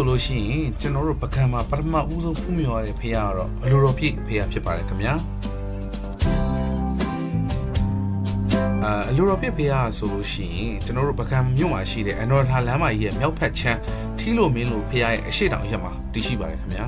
ဆိုလို့ရှိရင်ကျွန်တော်တို့ပကံမှာပထမဦးဆုံးဖူးမြော်ရတဲ့ဖះကတော့အလိုတော်ပြည့်ဖះဖြစ်ပါတယ်ခင်ဗျာအာအလိုတော်ပြည့်ဖះဆိုလို့ရှိရင်ကျွန်တော်တို့ပကံမြို့မှာရှိတဲ့အနော်ထာလမ်းမကြီးရဲ့မြောက်ဖက်ချမ်းထီလိုမင်းလိုဖះရဲ့အရှိတောင်ရက်မှာတည်ရှိပါတယ်ခင်ဗျာ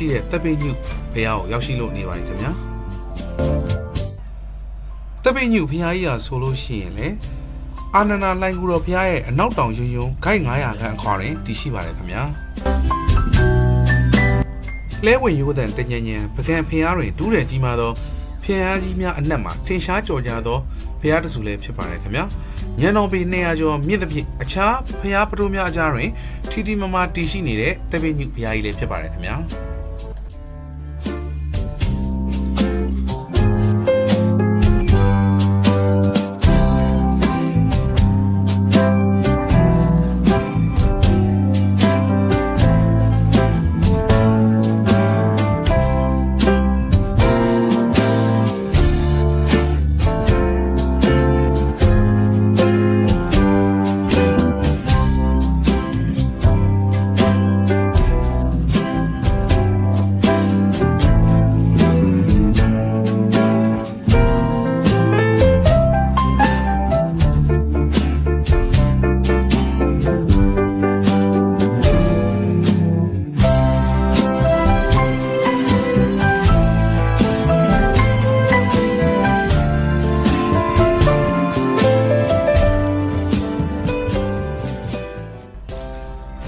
ရှိတဲ့တပ်ပိညုဖះကိုရောက်ရှိလို့နေပါပြီခင်ဗျာတပ်ပိညုဖះကြီးဟာဆိုလို့ရှိရင်လေအာနန္ဒာလိုင်ကူတော်ဖះရဲ့အနောက်တောင်ယွန်းယွန်းဂိုက်900ခန့်အခွာတွင်တည်ရှိပါတယ်ခင်ဗျာလဲဝင်ရိုးတဲ့တညဉ့်ညံပကံဖះတွင်ဒူးတယ်ကြီးမာသောဖះကြီးများအနက်မှာထင်ရှားကြော်ကြသောဖះတဆူလည်းဖြစ်ပါတယ်ခင်ဗျာညံတော်ပေ200ကျော်မြင့်သဖြင့်အခြားဖះပတိုးများအကြားတွင်ထီထီမမတည်ရှိနေတဲ့တပိညုဖះကြီးလည်းဖြစ်ပါတယ်ခင်ဗျာ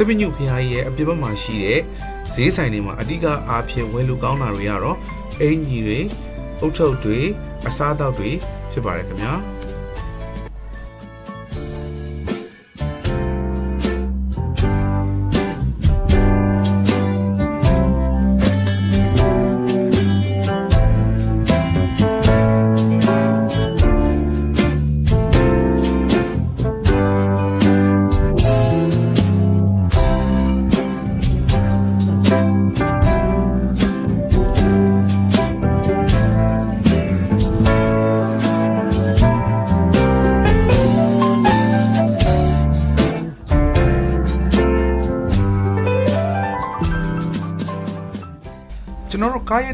ပညုဖျားကြီးရဲ့အပြစ်ဘက်မှာရှိတဲ့ဈေးဆိုင်တွေမှာအဓိကအားဖြင့်ဝယ်လူကောင်းတာတွေကတော့အင်ကြီးတွေအုတ်ထုပ်တွေအစားအသောက်တွေဖြစ်ပါတယ်ခင်ဗျာ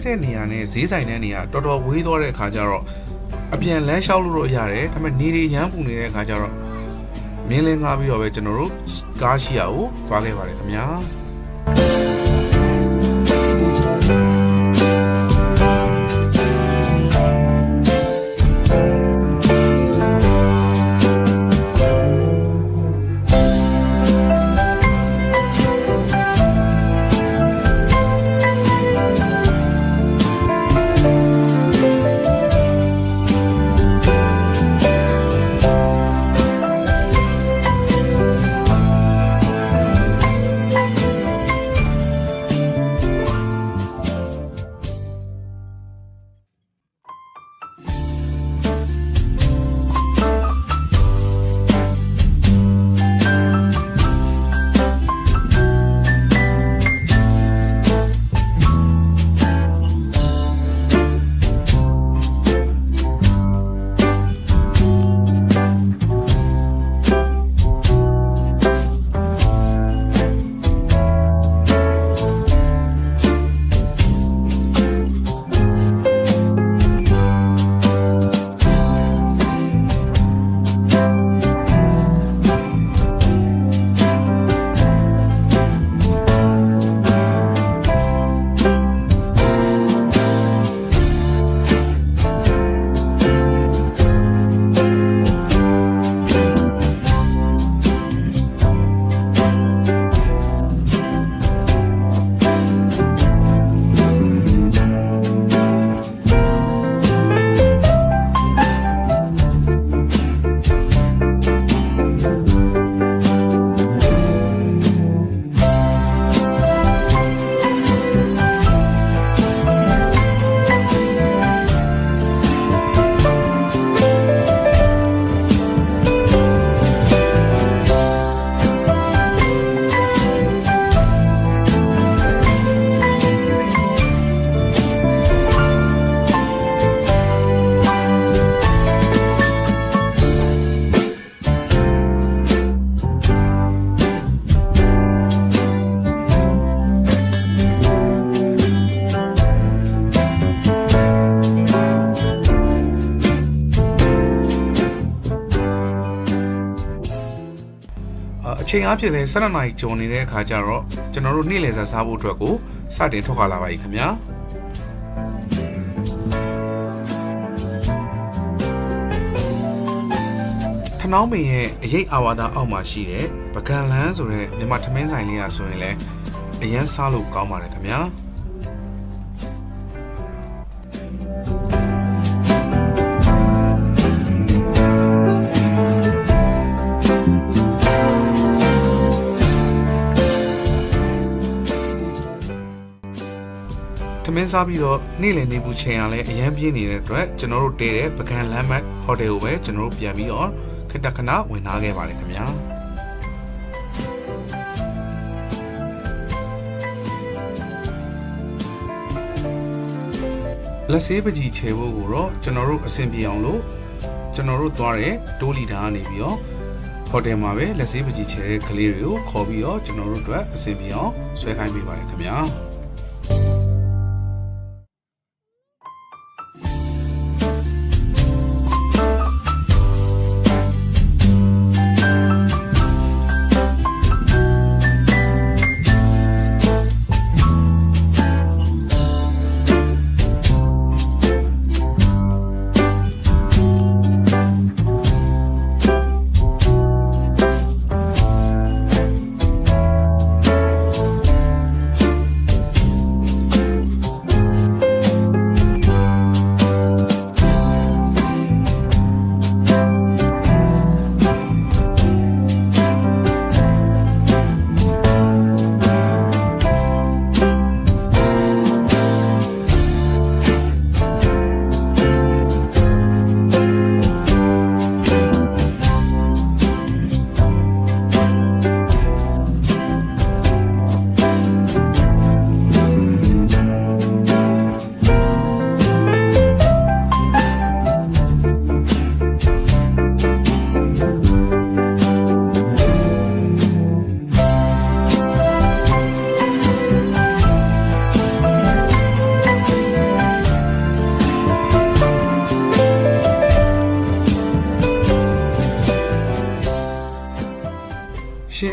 တော်တို့ကားရက်တဲ့နေရာနဲ့ဈေးဆိုင်တဲ့နေရာတော်တော်ဝေးသွားတဲ့အခါကျတော့အပြန်လမ်းလျှောက်လို့တော့ရတယ်ဒါပေမဲ့နေတွေရမ်းပူနေတဲ့အခါကျတော့မင်းလင်းကားပြီးတော့ပဲကျွန်တော်တို့ကားရှိရကိုသွားခဲ့ပါတယ်ခင်ဗျာ အားဖြင့်လည်း12နာရီကျော်နေတဲ့အခါကျတော့ကျွန်တော်တို့နေ့လည်စာစားဖို့အတွက်ကိုစတင်ထွက်ခွာလာပါပြီခင်ဗျာထနောင်းပင်ရဲ့အရေးအာဝါဒအောက်မှာရှိတဲ့ပကံလန်းဆိုတဲ့မြန်မာထမင်းဆိုင်လေးอ่ะဆိုရင်လည်းအရန်စားလို့ကောင်းပါတယ်ခင်ဗျာ မင်းစားပြီးတော့နေ့လည်နေဘူးချိန်ရလဲအရန်ပြင်းနေတဲ့အတွက်ကျွန်တော်တို့တဲတဲ့ပကံလမ်းမတ်ဟိုတယ်ကိုပဲကျွန်တော်တို့ပြန်ပြီးတော့ခက်တခဏဝင်ထားခဲ့ပါတယ်ခင်ဗျာလက်ဆေးပကြီးချေဖို့ကိုတော့ကျွန်တော်တို့အဆင်ပြေအောင်လို့ကျွန်တော်တို့သွားတဲ့တိုးလီတာကနေပြီးတော့ဟိုတယ်မှာပဲလက်ဆေးပကြီးချေတဲ့ကလေးတွေကိုခေါ်ပြီးတော့ကျွန်တော်တို့အတွက်အဆင်ပြေအောင်ဆွဲခိုင်းပေးပါတယ်ခင်ဗျာ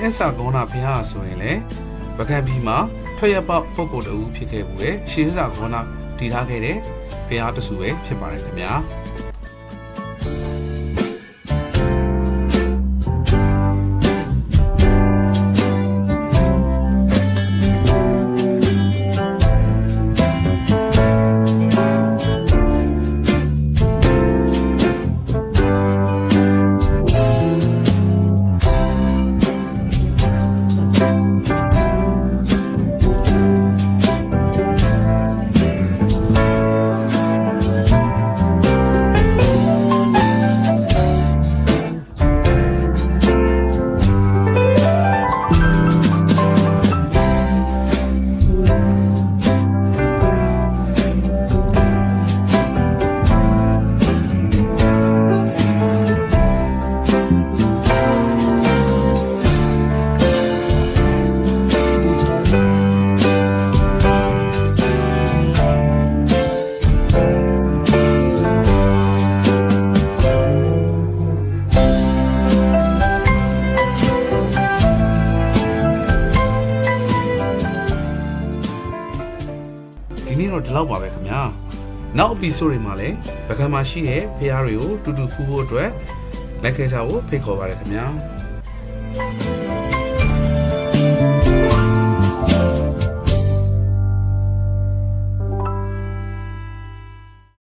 အစ္ဆာကောနာဘုရားဆိုရင်လေပကံပြည်မှာထွက်ရပေါက်ပုဂ္ဂိုလ်တဦးဖြစ်ခဲ့မှုရဲ့ရှင်အစ္ဆာကောနာတည်ထားခဲ့တဲ့ဘုရားတဆူပဲဖြစ်ပါတယ်ခင်ဗျာ တော့ဒီလောက်ပါပဲခင်ဗျာနောက် episode တွေမှာလည်းဗကံမှာရှိတဲ့ဖရားတွေကိုတူတူဖူးဖို့အတွက်လိုက်ခဲ့ကြဖို့ဖိတ်ခေါ်ပါရခင်ဗျာ